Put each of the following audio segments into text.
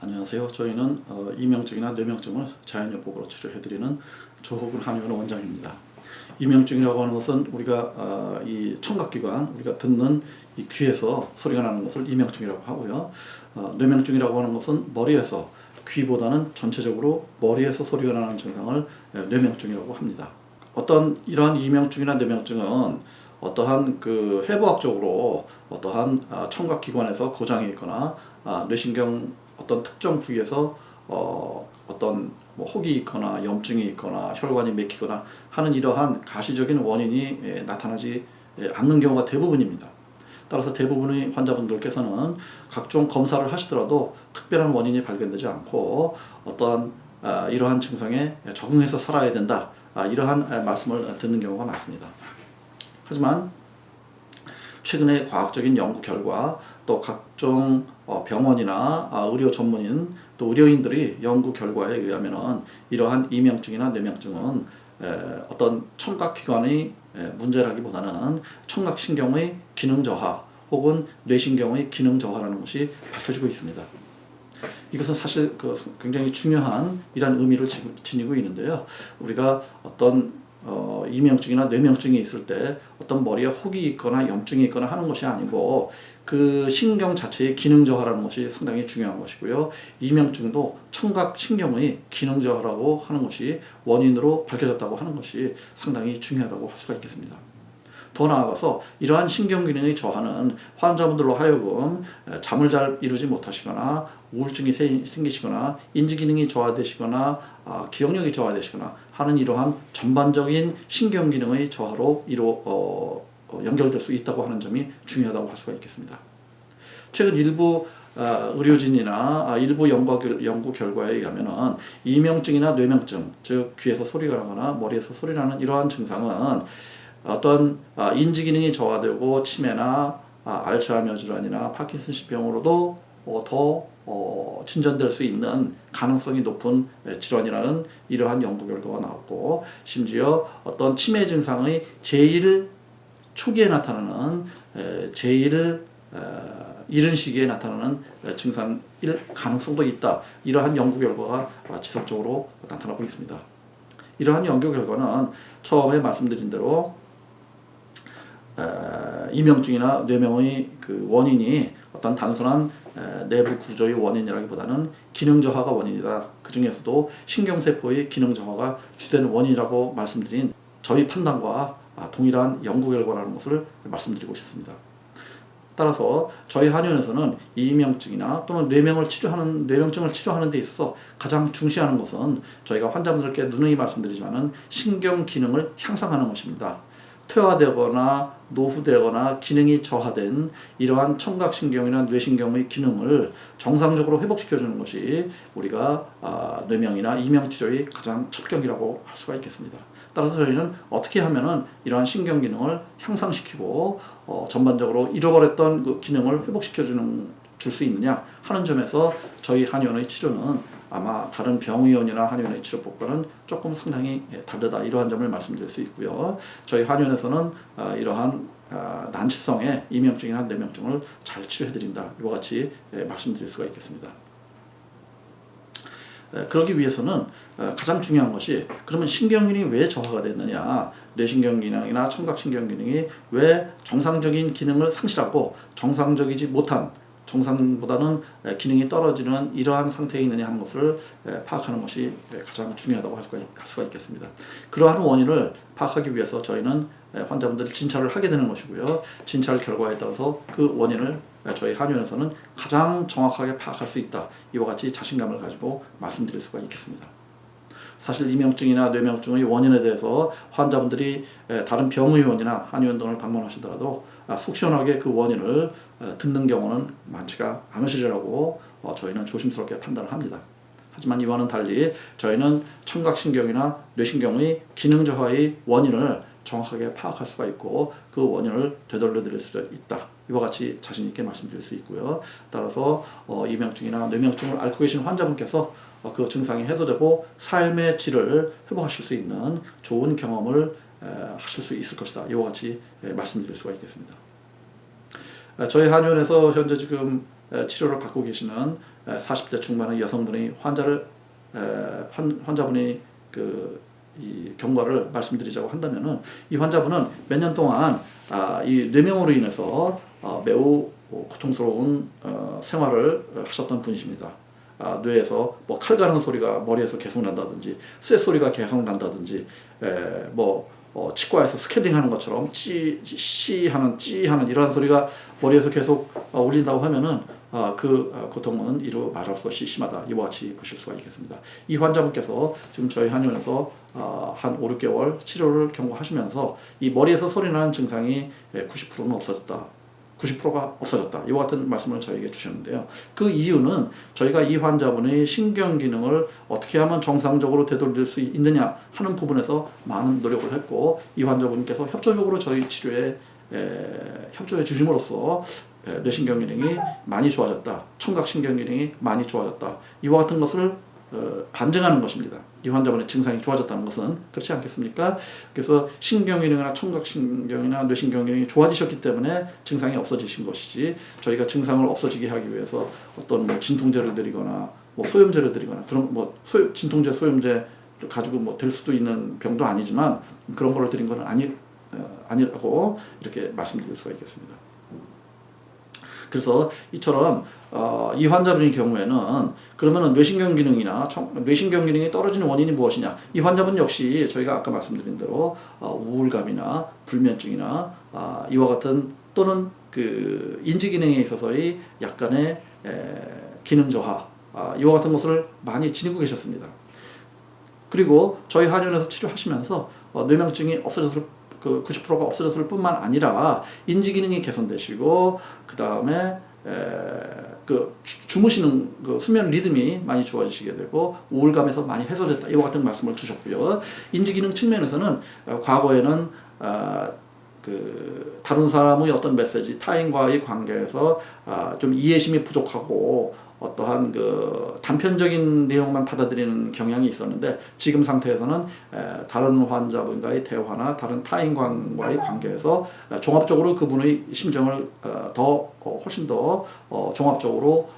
안녕하세요. 저희는 어, 이명증이나 뇌명증을 자연요법으로 치료해드리는 조호근 한의원 원장입니다. 이명증이라고 하는 것은 우리가 어, 이 청각기관, 우리가 듣는 이 귀에서 소리가 나는 것을 이명증이라고 하고요. 어, 뇌명증이라고 하는 것은 머리에서 귀보다는 전체적으로 머리에서 소리가 나는 증상을 예, 뇌명증이라고 합니다. 어떤 이러한 이명증이나 뇌명증은 어떠한 그 해부학적으로 어떠한 아, 청각기관에서 고장이 있거나 아, 뇌신경 어떤 특정 부위에서 어, 어떤 뭐 혹이 있거나 염증이 있거나 혈관이 막히거나 하는 이러한 가시적인 원인이 예, 나타나지 예, 않는 경우가 대부분입니다. 따라서 대부분의 환자분들께서는 각종 검사를 하시더라도 특별한 원인이 발견되지 않고 어떠한 아, 이러한 증상에 적응해서 살아야 된다 아, 이러한 아, 말씀을 듣는 경우가 많습니다. 하지만 최근에 과학적인 연구 결과 또 각 종 어, 병원이나 아, 의료 전문인 또 의료인들이 연구 결과에 의하면은 이러한 이명증이나 뇌명증은 에, 어떤 청각기관의 에, 문제라기보다는 청각신경의 기능 저하 혹은 뇌신경의 기능 저하라는 것이 밝혀지고 있습니다. 이것은 사실 그 굉장히 중요한 이런 의미를 지- 지니고 있는데요. 우리가 어떤 어, 이명증이나 뇌명증이 있을 때 어떤 머리에 혹이 있거나 염증이 있거나 하는 것이 아니고 그 신경 자체의 기능 저하라는 것이 상당히 중요한 것이고요. 이명증도 청각 신경의 기능 저하라고 하는 것이 원인으로 밝혀졌다고 하는 것이 상당히 중요하다고 할 수가 있겠습니다. 더 나아가서 이러한 신경 기능의 저하는 환자분들로 하여금 에, 잠을 잘 이루지 못하시거나 우울증이 세- 생기시거나 인지 기능이 저하되시거나 아, 기억력이 저하되시거나 하는 이러한 전반적인 신경 기능의 저하로 어, 어, 연결될 수 있다고 하는 점이 중요하다고 할 수가 있겠습니다. 최근 일부 아, 의료진이나 아, 일부 연구, 결과에 의하면은 이명증이나 뇌명증, 즉 귀에서 소리가 나거나 머리에서 소리 나는 이러한 증상은 어떤 아, 인지 기능이 저하되고 치매나 아, 알츠하이머 질환이나 파킨슨氏병으로도 어, 더 어, 진전될 수 있는 가능성이 높은 에, 질환이라는 이러한 연구 결과가 나왔고 심지어 어떤 치매 증상의 제일 초기에 나타나는 에, 제일 어, 이른 시기에 나타나는 에, 증상일 가능성도 있다. 이러한 연구 결과가 아, 지속적으로 나타나고 있습니다. 이러한 연구 결과는 처음에 말씀드린 대로 에, 이명증이나 뇌명의 그 원인이 어떤 단순한 에, 내부 구조의 원인이라기보다는 기능 저하가 원인이다. 그 중에서도 신경세포의 기능 저하가 주된 원인이라고 말씀드린 저희 판단과 아, 동일한 연구 결과라는 것을 말씀드리고 싶습니다. 따라서 저희 한의원에서는 이명증이나 또는 뇌명을 치료하는 뇌명증을 치료하는 데 있어서 가장 중시하는 것은 저희가 환자분들께 누누이 말씀드리지만은 신경 기능을 향상하는 것입니다. 퇴화되거나 노후되거나 기능이 저하된 이러한 청각신경이나 뇌신경의 기능을 정상적으로 회복시켜주는 것이 우리가 아, 뇌명이나 이명치료의 가장 첫 경기라고 할 수가 있겠습니다. 따라서 저희는 어떻게 하면은 이러한 신경 기능을 향상시키고 어, 전반적으로 잃어버렸던 그 기능을 회복시켜주는 줄 수 있느냐 하는 점에서 저희 한의원의 치료는 아마 다른 병의원이나 한의원의 치료법과는 조금 상당히 예, 다르다 이러한 점을 말씀드릴 수 있고요. 저희 한의원에서는 아, 이러한 아, 난치성의 이명증이나 뇌명증을 잘 치료해드린다 이와 같이 예, 말씀드릴 수가 있겠습니다. 에, 그러기 위해서는 어, 가장 중요한 것이 그러면 신경기능이 왜 저하가 됐느냐 뇌신경 기능이나 청각신경 기능이 왜 정상적인 기능을 상실하고 정상적이지 못한 정상보다는 에, 기능이 떨어지는 이러한 상태에 있느냐 하는 것을 에, 파악하는 것이 에, 가장 중요하다고 할 수가, 있겠습니다. 그러한 원인을 파악하기 위해서 저희는 에, 환자분들 진찰을 하게 되는 것이고요. 진찰 결과에 따라서 그 원인을 에, 저희 한의원에서는 가장 정확하게 파악할 수 있다. 이와 같이 자신감을 가지고 말씀드릴 수가 있겠습니다. 사실 이명증이나 뇌명증의 원인에 대해서 환자분들이 에, 다른 병의원이나 한의원 등을 방문하시더라도 아, 속 시원하게 그 원인을 에, 듣는 경우는 많지가 않으시리라고 어, 저희는 조심스럽게 판단을 합니다. 하지만 이와는 달리 저희는 청각신경이나 뇌신경의 기능 저하의 원인을 정확하게 파악할 수가 있고 그 원인을 되돌려 드릴 수 있다. 이와 같이 자신 있게 말씀드릴 수 있고요. 따라서 어, 이명증이나 뇌명증을 앓고 계신 환자분께서 어, 그 증상이 해소되고 삶의 질을 회복하실 수 있는 좋은 경험을 에, 하실 수 있을 것이다. 이와 같이 에, 말씀드릴 수가 있겠습니다. 에, 저희 한의원에서 현재 지금 에, 치료를 받고 계시는 에, 40대 중반의 여성분이 환자를 에, 환, 환자분이 그이 경과를 말씀드리자고 한다면은 이 환자분은 몇 년 동안 아, 이 뇌명으로 인해서 어, 매우 고통스러운 어, 생활을 하셨던 분이십니다. 아, 뇌에서 뭐 칼 가는 소리가 머리에서 계속 난다든지 쇠 소리가 계속 난다든지 에, 뭐 어, 치과에서 스캐닝 하는 것처럼 찌, 씨 하는 찌 하는 이러한 소리가 머리에서 계속 어, 울린다고 하면은 아, 그 어, 고통은 이루 말할 수 없이 심하다. 이와 같이 보실 수가 있겠습니다. 이 환자분께서 지금 저희 한의원에서 아, 한 5, 6개월 치료를 경과하시면서 이 머리에서 소리 나는 증상이 90%는 없어졌다. 90%가 없어졌다. 이와 같은 말씀을 저에게 주셨는데요. 그 이유는 저희가 이 환자분의 신경 기능을 어떻게 하면 정상적으로 되돌릴 수 있느냐 하는 부분에서 많은 노력을 했고 이 환자분께서 협조적으로 저희 치료에 에, 협조해 주심으로써 에, 뇌신경 기능이 많이 좋아졌다. 청각 신경 기능이 많이 좋아졌다. 이와 같은 것을 어, 반증하는 것입니다. 이 환자분의 증상이 좋아졌다는 것은 그렇지 않겠습니까? 그래서 신경기능이나 청각신경이나 뇌신경기능이 좋아지셨기 때문에 증상이 없어지신 것이지 저희가 증상을 없어지게 하기 위해서 어떤 뭐 진통제를 드리거나 뭐 소염제를 드리거나 그런 뭐 소, 진통제 소염제 가지고 뭐 될 수도 있는 병도 아니지만 그런 거를 드린 거는 아니 어, 아니라고 이렇게 말씀드릴 수가 있겠습니다. 그래서 이처럼 어, 이 환자분의 경우에는 그러면은 뇌신경 기능이나 청, 뇌신경 기능이 떨어지는 원인이 무엇이냐? 이 환자분 역시 저희가 아까 말씀드린 대로 어, 우울감이나 불면증이나 아, 이와 같은 또는 그 인지 기능에 있어서의 약간의 에, 기능 저하 아, 이와 같은 것을 많이 지니고 계셨습니다. 그리고 저희 한의원에서 치료하시면서 어, 뇌명증이 없어졌을 그 90%가 없어졌을 뿐만 아니라 인지 기능이 개선되시고 그 다음에 그 주무시는 그 수면 리듬이 많이 좋아지시게 되고 우울감에서 많이 해소됐다. 이와 같은 말씀을 주셨고요. 인지 기능 측면에서는 어, 과거에는 어, 그 다른 사람의 어떤 메시지 타인과의 관계에서 아, 좀 이해심이 부족하고 어떠한 그 단편적인 내용만 받아들이는 경향이 있었는데 지금 상태에서는 다른 환자분과의 대화나 다른 타인과의 관계에서 종합적으로 그분의 심정을 어, 더 어, 훨씬 더 어, 종합적으로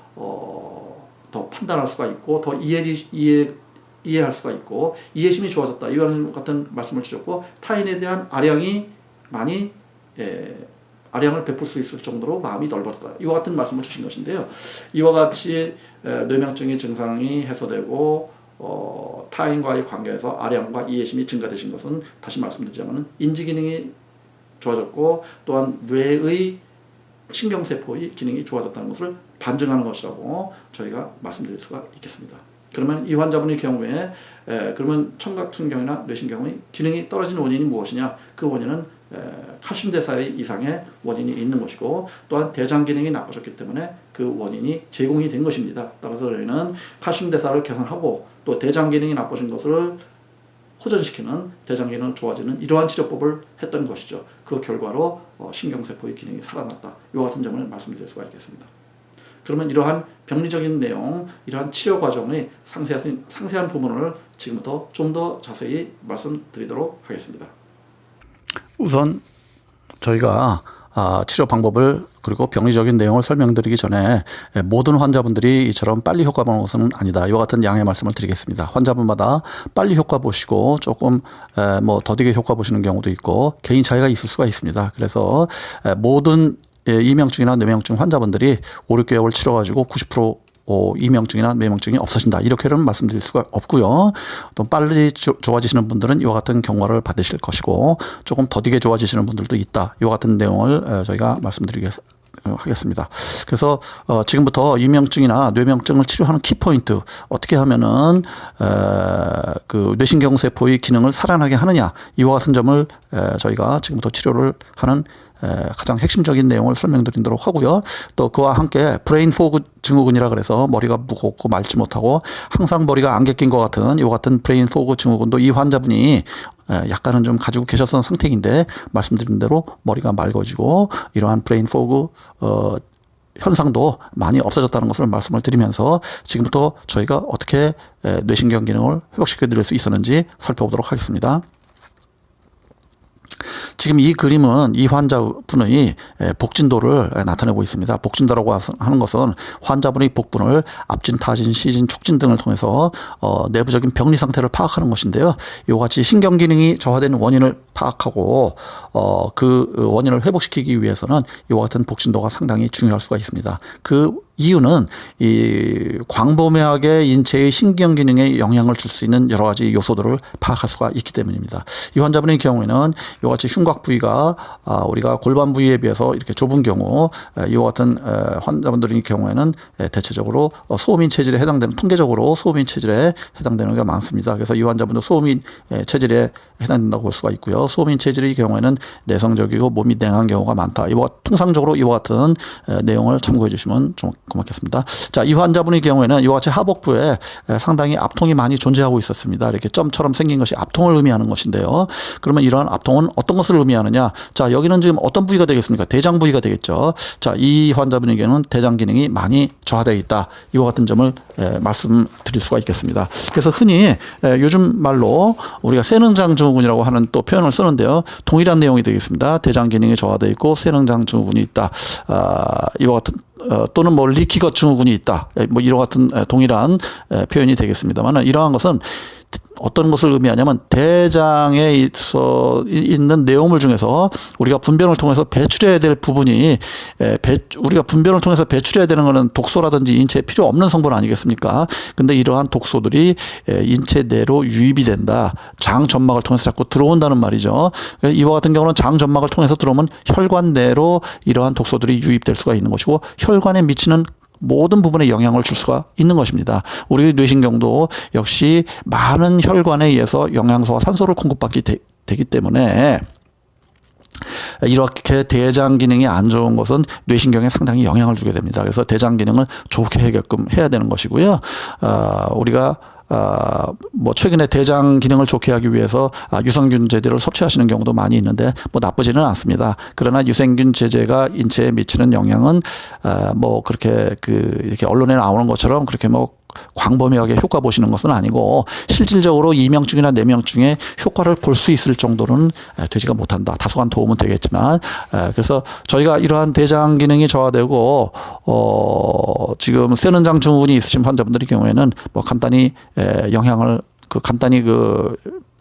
더 판단할 수가 있고 더 이해 이해 이해할 수가 있고 이해심이 좋아졌다. 이와 같은 말씀을 주셨고 타인에 대한 아량이 많이 예, 아량을 베풀 수 있을 정도로 마음이 넓어졌다. 이와 같은 말씀을 주신 것인데요. 이와 같이 뇌명증의 증상이 해소되고 어, 타인과의 관계에서 아량과 이해심이 증가되신 것은 다시 말씀드리자면 인지 기능이 좋아졌고 또한 뇌의 신경세포의 기능이 좋아졌다는 것을 반증하는 것이라고 저희가 말씀드릴 수가 있겠습니다. 그러면 이 환자분의 경우에 에, 그러면 청각 신경이나 뇌신경의 기능이 떨어지는 원인이 무엇이냐? 그 원인은 칼슘 대사의 이상의 원인이 있는 것이고 또한 대장 기능이 나빠졌기 때문에 그 원인이 제공이 된 것입니다. 따라서 저희는 칼슘 대사를 개선하고 또 대장 기능이 나빠진 것을 호전시키는 대장 기능 좋아지는 이러한 치료법을 했던 것이죠. 그 결과로 어, 신경세포의 기능이 살아났다. 이와 같은 점을 말씀드릴 수가 있겠습니다. 그러면 이러한 병리적인 내용, 이러한 치료 과정의 상세한, 상세한 부분을 지금부터 좀 더 자세히 말씀드리도록 하겠습니다. 우선 저희가 아, 치료 방법을 그리고 병리적인 내용을 설명드리기 전에 모든 환자분들이 이처럼 빨리 효과 보는 것은 아니다. 이와 같은 양해 말씀을 드리겠습니다. 환자분마다 빨리 효과 보시고 조금 뭐 더디게 효과 보시는 경우도 있고 개인 차이가 있을 수가 있습니다. 그래서 모든 이명증이나 뇌명증 환자분들이 5, 6개월 치료가지고 90% 어, 이명증이나 뇌명증이 없어진다. 이렇게는 말씀드릴 수가 없고요. 또 빨리 좋아지시는 분들은 이와 같은 경과를 받으실 것이고 조금 더디게 좋아지시는 분들도 있다. 이와 같은 내용을 저희가 말씀드리겠습니다. 하겠습니다. 그래서 어 지금부터 이명증이나 뇌명증을 치료하는 키포인트 어떻게 하면은 에 그 뇌신경 세포의 기능을 살아나게 하느냐 이와 같은 점을 에 저희가 지금부터 치료를 하는 가장 핵심적인 내용을 설명드리도록 하고요. 또 그와 함께 브레인 포그 증후군이라 그래서 머리가 무겁고 맑지 못하고 항상 머리가 안개 낀 것 같은 이와 같은 브레인 포그 증후군도 이 환자분이 약간은 좀 가지고 계셨던 상태인데 말씀드린 대로 머리가 맑아지고 이러한 브레인 포그 어 현상도 많이 없어졌다는 것을 말씀을 드리면서 지금부터 저희가 어떻게 뇌신경 기능을 회복시켜 드릴 수 있었는지 살펴보도록 하겠습니다. 지금 이 그림은 이 환자분의 에, 복진도를 에, 나타내고 있습니다. 복진도라고 하는 것은 환자분의 복분을 압진, 타진, 시진, 축진 등을 통해서 어, 내부적인 병리 상태를 파악하는 것인데요. 이와 같이 신경 기능이 저하되는 원인을 파악하고 어, 그 원인을 회복시키기 위해서는 이와 같은 복진도가 상당히 중요할 수가 있습니다. 그 이유는 이 광범위하게 인체의 신경 기능에 영향을 줄 수 있는 여러 가지 요소들을 파악할 수가 있기 때문입니다. 이 환자분의 경우에는 이와 같이 흉곽 부위가 아, 우리가 골반 부위에 비해서 이렇게 좁은 경우 에, 이와 같은 에, 환자분들의 경우에는 에, 대체적으로 어, 소음인 체질에 해당되는 통계적으로 소음인 체질에 해당되는 게 많습니다. 그래서 이 환자분도 소음인 에, 체질에 해당된다고 볼 수가 있고요. 소음인 체질의 경우에는 내성적이고 몸이 냉한 경우가 많다. 이와 통상적으로 이와 같은 에, 내용을 참고해 주시면 좀 고맙겠습니다. 자, 이 환자분의 경우에는 이와 같이 하복부에 에, 상당히 압통이 많이 존재하고 있었습니다. 이렇게 점처럼 생긴 것이 압통을 의미하는 것인데요. 그러면 이러한 압통은 어떤 것을 의미하느냐? 자, 여기는 지금 어떤 부위가 되겠습니까? 대장 부위가 되겠죠. 자, 이 환자분에게는 대장 기능이 많이 저하되어 있다. 이와 같은 점을 에, 말씀드릴 수가 있겠습니다. 그래서 흔히 에, 요즘 말로 우리가 세능장 증후군이라고 하는 또 표현을 쓰는데요. 동일한 내용이 되겠습니다. 대장 기능이 저하되어 있고 세능장 증후군이 있다. 아, 이와 같은 어, 또는 뭐 리키것 증후군이 있다. 에, 뭐 이와 같은 에, 동일한 에, 표현이 되겠습니다만 이러한 것은 어떤 것을 의미하냐면 대장에 있어 있는 내용물 중에서 우리가 분변을 통해서 배출해야 될 부분이 우리가 분변을 통해서 배출해야 되는 것은 독소라든지 인체에 필요 없는 성분 아니겠습니까? 근데 이러한 독소들이 에, 인체 내로 유입이 된다. 장 점막을 통해서 자꾸 들어온다는 말이죠. 이와 같은 경우는 장 점막을 통해서 들어오면 혈관 내로 이러한 독소들이 유입될 수가 있는 것이고 혈관에 미치는 모든 부분에 영향을 줄 수가 있는 것입니다. 우리 뇌신경도 역시 많은 혈관에 의해서 영양소와 산소를 공급받기 되, 기 때문에 이렇게 대장 기능이 안 좋은 것은 뇌신경에 상당히 영향을 주게 됩니다. 그래서 대장 기능을 좋게 해야 되는 것이고요. 어, 우리가 아, 뭐 최근에 대장 기능을 좋게 하기 위해서 아, 유산균 제제를 섭취하시는 경우도 많이 있는데 뭐 나쁘지는 않습니다. 그러나 유산균 제제가 인체에 미치는 영향은 아, 뭐 그렇게 그 이렇게 언론에 나오는 것처럼 그렇게 뭐 광범위하게 효과 보시는 것은 아니고 실질적으로 이명증이나 내명증에 효과를 볼 수 있을 정도는 에, 되지가 못한다. 다소간 도움은 되겠지만 에, 그래서 저희가 이러한 대장 기능이 저하되고 어 지금 세는장 증후군이 있으신 환자분들의 경우에는 뭐 간단히 에, 영향을 그 간단히 그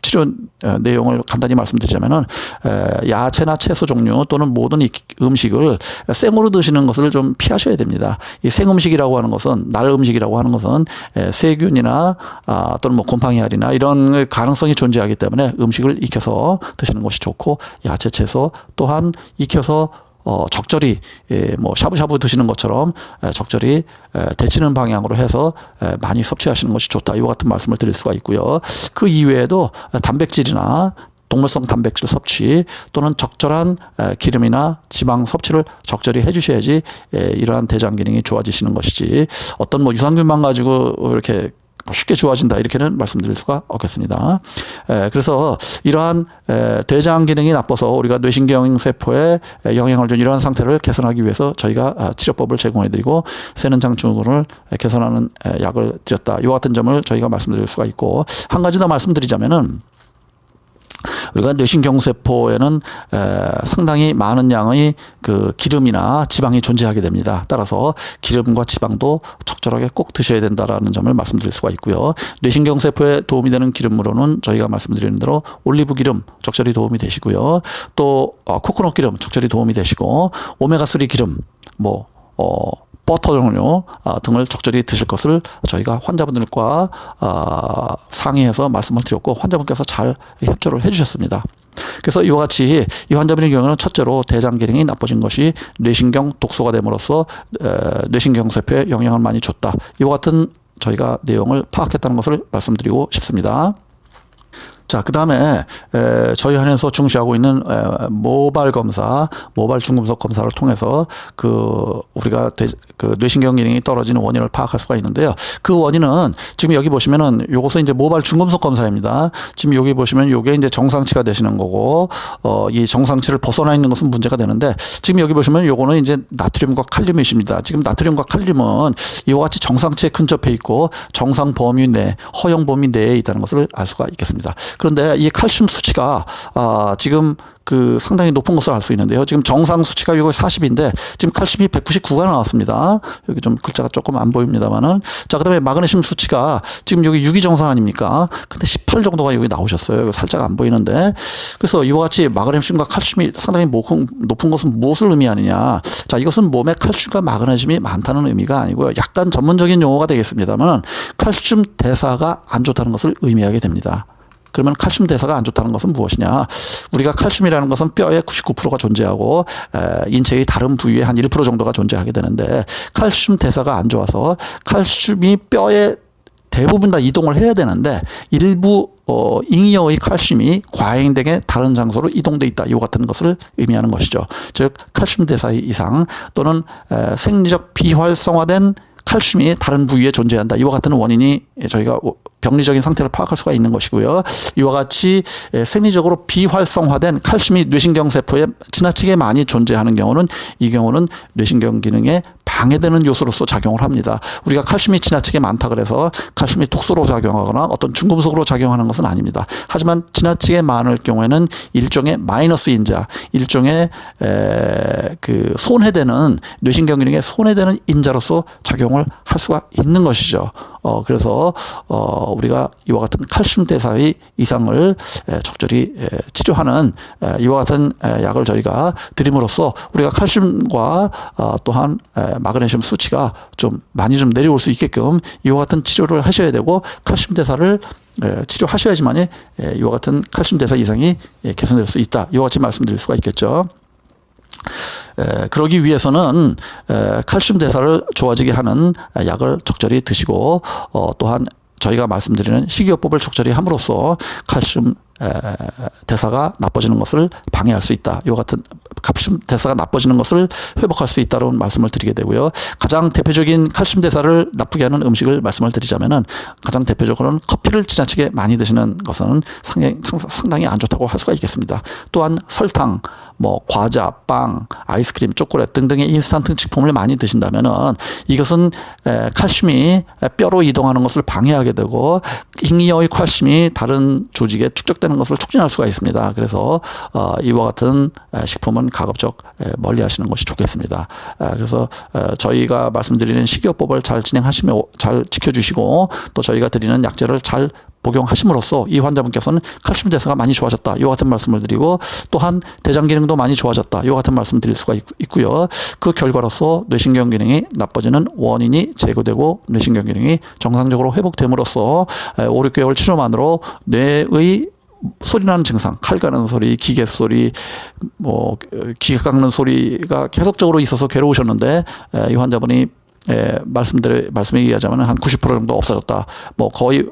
치료 어, 내용을 간단히 말씀드리자면은 에, 야채나 채소 종류 또는 모든 이 음식을 생으로 드시는 것을 좀 피하셔야 됩니다. 이 생음식이라고 하는 것은 날 음식이라고 하는 것은 에, 세균이나 아, 또는 뭐 곰팡이 알이나 이런 가능성이 존재하기 때문에 음식을 익혀서 드시는 것이 좋고 야채 채소 또한 익혀서 어, 적절히, 예, 뭐, 샤브샤브 드시는 것처럼 에, 적절히 에, 데치는 방향으로 해서 에, 많이 섭취하시는 것이 좋다. 이와 같은 말씀을 드릴 수가 있고요. 그 이외에도 단백질이나 동물성 단백질 섭취 또는 적절한 에, 기름이나 지방 섭취를 적절히 해주셔야지 에, 이러한 대장 기능이 좋아지시는 것이지 어떤 뭐 유산균만 가지고 이렇게 뭐 쉽게 좋아진다 이렇게는 말씀드릴 수가 없겠습니다. 에, 그래서 이러한 에, 대장 기능이 나빠서 우리가 뇌신경 세포에 에, 영향을 준 이러한 상태를 개선하기 위해서 저희가 아, 치료법을 제공해드리고 세는장 증후군을 에, 개선하는 에, 약을 드렸다. 이와 같은 점을 저희가 말씀드릴 수가 있고 한 가지 더 말씀드리자면은. 우리가 뇌신경세포에는 에, 상당히 많은 양의 그 기름이나 지방이 존재하게 됩니다. 따라서 기름과 지방도 적절하게 꼭 드셔야 된다라는 점을 말씀드릴 수가 있고요. 뇌신경세포에 도움이 되는 기름으로는 저희가 말씀드리는 대로 올리브 기름 적절히 도움이 되시고요. 또 어, 코코넛 기름 적절히 도움이 되시고 오메가3 기름 뭐 어, 버터 종류 아, 등을 적절히 드실 것을 저희가 환자분들과 아, 상의해서 말씀을 드렸고 환자분께서 잘 협조를 해주셨습니다. 그래서 이와 같이 이 환자분의 경우는 첫째로 대장 기능이 나빠진 것이 뇌신경 독소가 됨으로써 에, 뇌신경 세포에 영향을 많이 줬다. 이와 같은 저희가 내용을 파악했다는 것을 말씀드리고 싶습니다. 자, 그 다음에, 저희 한에서 중시하고 있는 에, 모발 검사, 모발 중금속 검사를 통해서 그, 우리가 대, 그 뇌신경 기능이 떨어지는 원인을 파악할 수가 있는데요. 그 원인은 지금 여기 보시면은 요것은 이제 모발 중금속 검사입니다. 지금 여기 보시면 요게 이제 정상치가 되시는 거고, 어, 이 정상치를 벗어나 있는 것은 문제가 되는데 지금 여기 보시면 요거는 이제 나트륨과 칼륨이십니다. 지금 나트륨과 칼륨은 이와 같이 정상치에 근접해 있고 정상 범위 내, 허용 범위 내에 있다는 것을 알 수가 있겠습니다. 그런데 이 칼슘 수치가 아, 지금 그 상당히 높은 것으로 알수 있는데요. 지금 정상 수치가 이거 40인데 지금 칼슘이 199가 나왔습니다. 여기 좀 글자가 조금 안 보입니다만은 자 그다음에 마그네슘 수치가 지금 여기 6이 정상 아닙니까? 근데 18 정도가 여기 나오셨어요. 이거 살짝 안 보이는데 그래서 이와 같이 마그네슘과 칼슘이 상당히 높은, 높은 것은 무엇을 의미하느냐? 자 이것은 몸에 칼슘과 마그네슘이 많다는 의미가 아니고요. 약간 전문적인 용어가 되겠습니다만 칼슘 대사가 안 좋다는 것을 의미하게 됩니다. 그러면 칼슘 대사가 안 좋다는 것은 무엇이냐? 우리가 칼슘이라는 것은 뼈의 99%가 존재하고 에, 인체의 다른 부위에 한1% 정도가 존재하게 되는데 칼슘 대사가 안 좋아서 칼슘이 뼈에 대부분 다 이동을 해야 되는데 일부 어, 잉여의 칼슘이 과잉되게 다른 장소로 이동돼 있다. 이와 같은 것을 의미하는 것이죠. 즉 칼슘 대사의 이상 또는 에, 생리적 비활성화된 칼슘이 다른 부위에 존재한다. 이와 같은 원인이 저희가 병리적인 상태를 파악할 수가 있는 것이고요. 이와 같이 생리적으로 비활성화된 칼슘이 뇌신경 세포에 지나치게 많이 존재하는 경우는 이 경우는 뇌신경 기능에 방해되는 요소로서 작용을 합니다. 우리가 칼슘이 지나치게 많다 그래서 칼슘이 독소로 작용하거나 어떤 중금속으로 작용하는 것은 아닙니다. 하지만 지나치게 많을 경우에는 일종의 마이너스 인자, 일종의 에, 그 손해되는 뇌신경 기능에 손해되는 인자로서 작용을 할 수가 있는 것이죠. 어 그래서 어 우리가 이와 같은 칼슘 대사의 이상을 에, 적절히 에, 치료하는 에, 이와 같은 에, 약을 저희가 드림으로써 우리가 칼슘과 어, 또한 에, 마그네슘 수치가 좀 많이 좀 내려올 수 있게끔 이와 같은 치료를 하셔야 되고 칼슘 대사를 에, 치료하셔야지만이 에, 이와 같은 칼슘 대사 이상이 에, 개선될 수 있다. 이와 같이 말씀드릴 수가 있겠죠. 에, 그러기 위해서는 에, 칼슘 대사를 좋아지게 하는 약을 적절히 드시고 어, 또한 저희가 말씀드리는 식이요법을 적절히 함으로써 칼슘 에, 대사가 나빠지는 것을 방해할 수 있다. 이 같은 칼슘 대사가 나빠지는 것을 회복할 수 있다는 말씀을 드리게 되고요. 가장 대표적인 칼슘 대사를 나쁘게 하는 음식을 말씀을 드리자면은 가장 대표적으로는 커피를 지나치게 많이 드시는 것은 상당히, 상당히 안 좋다고 할 수가 있겠습니다. 또한 설탕, 뭐 과자, 빵, 아이스크림, 초콜릿 등등의 인스턴트 식품을 많이 드신다면은 이것은 에, 칼슘이 뼈로 이동하는 것을 방해하게 되고 잉여의 칼슘이 다른 조직에 축적되는 것을 촉진할 수가 있습니다. 그래서 어, 이와 같은 에, 식품은 가급적 에, 멀리 하시는 것이 좋겠습니다. 에, 그래서 에, 저희가 말씀드리는 식이요법을 잘 진행하시며 잘 지켜주시고 또 저희가 드리는 약재를 잘 복용하심으로써 이 환자분께서는 칼슘 대사가 많이 좋아졌다. 이와 같은 말씀을 드리고 또한 대장 기능도 많이 좋아졌다. 이와 같은 말씀 드릴 수가 있, 있고요. 그 결과로서 뇌신경 기능이 나빠지는 원인이 제거되고 뇌신경 기능이 정상적으로 회복됨으로써 5, 6개월 치료만으로 뇌의 소리 나는 증상, 칼 가는 소리, 기계 소리, 뭐 기계 깎는 소리가 계속적으로 있어서 괴로우셨는데 이 환자분이 에, 말씀드려 말씀에 의하자면 한 90% 정도 없어졌다. 뭐 거의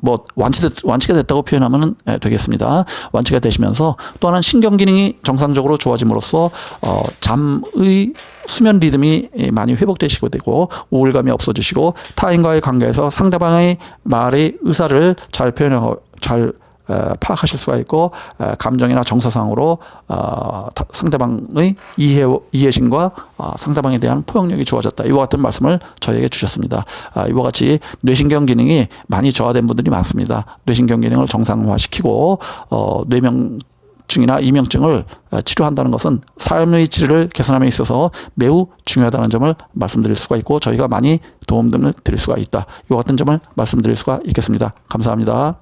뭐 완치됐, 완치가 됐다고 표현하면 되겠습니다. 완치가 되시면서 또 하나는 신경 기능이 정상적으로 좋아짐으로써 어, 잠의 수면 리듬이 많이 회복되시고 되고 우울감이 없어지시고 타인과의 관계에서 상대방의 말의 의사를 잘 표현하고 잘 에, 파악하실 수가 있고 에, 감정이나 정서상으로 어, 다- 상대방의 이해 이해심과 어, 상대방에 대한 포용력이 좋아졌다. 이와 같은 말씀을 저희에게 주셨습니다. 아, 이와 같이 뇌신경 기능이 많이 저하된 분들이 많습니다. 뇌신경 기능을 정상화시키고 어, 뇌명 증이나 이명증을 어, 치료한다는 것은 삶의 질을 개선함에 있어서 매우 중요하다는 점을 말씀드릴 수가 있고 저희가 많이 도움을 드릴 수가 있다. 이와 같은 점을 말씀드릴 수가 있겠습니다. 감사합니다.